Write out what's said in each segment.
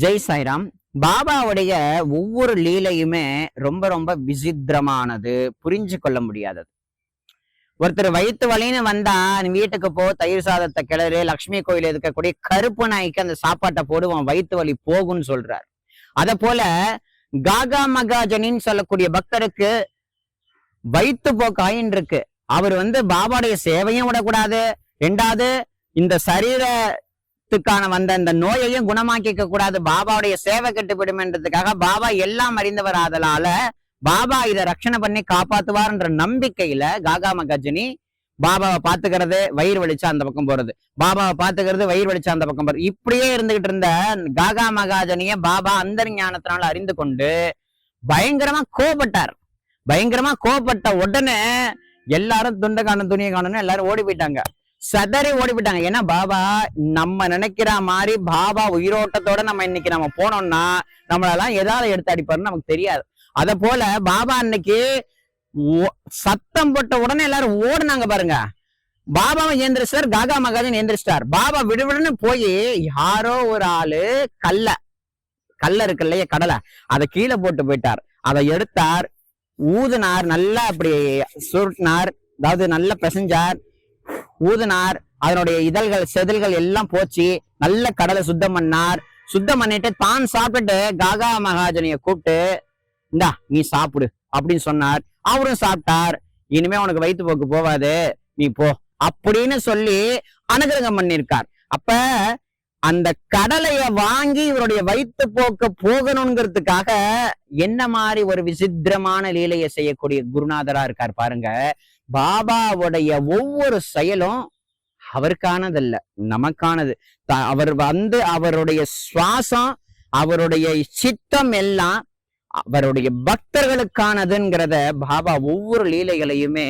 ஜெய் சாய்ராம். பாபாவுடைய ஒவ்வொரு லீலையுமே ரொம்ப ரொம்ப விசித்திரமானது. புரிஞ்சு கொள்ள முடியாதது. ஒருத்தர் வயிற்று வலின்னு வந்தா நீ வீட்டுக்கு போ தயிர் சாதத்தை கிளறு லக்ஷ்மி கோயில் இருக்கக்கூடிய கருப்பு நாய்க்கு அந்த சாப்பாட்டை போடுவான் வயிற்று வலி போகும்னு சொல்றார். அத போல காகா மகாஜனின்னு சொல்லக்கூடிய பக்தருக்கு வயிற்று போக்காயின் இருக்கு. அவர் வந்து பாபாவுடைய சேவையும் விடக்கூடாது. ரெண்டாவது இந்த சரீர சரீரத்துக்கான வந்த இந்த நோயையும் குணமாக்கிக்க கூடாது பாபாவுடைய சேவை கட்டுப்படுமென்றதுக்காக பாபா எல்லாம் அறிந்தவர் ஆதலால பாபா இதை ரட்சணை பண்ணி காப்பாத்துவார்ன்ற நம்பிக்கையில காகா மகஜினி பாபாவை பாத்துக்கிறது வயிறு வலிச்சா அந்த பக்கம் போறது. பாபாவை பாத்துக்கிறது வயிறு வலிச்சா அந்த பக்கம் போறது. இப்படியே இருந்துகிட்டு இருந்த காகா மகாஜனிய பாபா அந்தர் ஞானத்தினால அறிந்து கொண்டு பயங்கரமா கோபப்பட்டார் பயங்கரமா கோபப்பட்ட உடனே எல்லாரும் துண்டை காணும் துணியை காணும்னு எல்லாரும் ஓடி போயிட்டாங்க. சதறி ஓடி விட்டாங்க ஏன்னா பாபா நம்ம நினைக்கிற மாதிரி பாபா உயிரோட்டத்தோட நம்ம இன்னைக்கு நம்ம போனோம்னா நம்மளெல்லாம் எதாவது எடுத்து அடிப்பாருன்னு நமக்கு தெரியாது. அத போல பாபா அன்னைக்கு சத்தம் போட்ட உடனே எல்லாரும் ஓடுனாங்க பாருங்க. பாபாவை ஏந்திரிச்சார் காகா மகாஜன் ஏந்திரிச்சிட்டார் பாபா விடுவிடுன்னு போய் யாரோ ஒரு ஆளு கல்ல கல்ல இருக்கு இல்லையா கடலை அதை கீழே போட்டு போயிட்டார். அதை எடுத்தார் ஊதுனார் நல்லா அப்படி சுருட்டினார் அதாவது நல்லா பிசைஞ்சார். ஊதுனார் அதனுடைய இதழ்கள் செதில்கள் எல்லாம் போச்சு. நல்ல கடலை சுத்தம் பண்ணார். சுத்தம் பண்ணிட்டு தான் சாப்பிட்டுட்டு காகா மகாஜனிய கூப்பிட்டு இந்தா நீ சாப்பிடு அப்படின்னு சொன்னார். அவரும் சாப்பிட்டார். இனிமே உனக்கு வயிற்று போக்கு போவாது. நீ போ அப்படின்னு சொல்லி அனுகிரகம் பண்ணியிருக்கார் அப்ப அந்த கடலைய வாங்கி இவருடைய வயிற்று போக்க போகணுங்கிறதுக்காக என்ன மாதிரி ஒரு விசித்திரமான லீலையை செய்யக்கூடிய குருநாதரா இருக்கார் பாருங்க. பாபாவுடைய ஒவ்வொரு செயலும் அவருக்கானதல்ல நமக்கானது. அவர் வந்து அவருடைய சுவாசம் அவருடைய சித்தம் எல்லாம் அவருடைய பக்தர்களுக்கானதுங்கிறத பாபா ஒவ்வொரு லீலைகளையுமே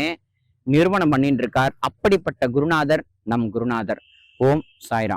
நிறுவனம் பண்ணிட்டு இருக்கார். அப்படிப்பட்ட குருநாதர் நம் குருநாதர். ஓம் சாய்ராம்.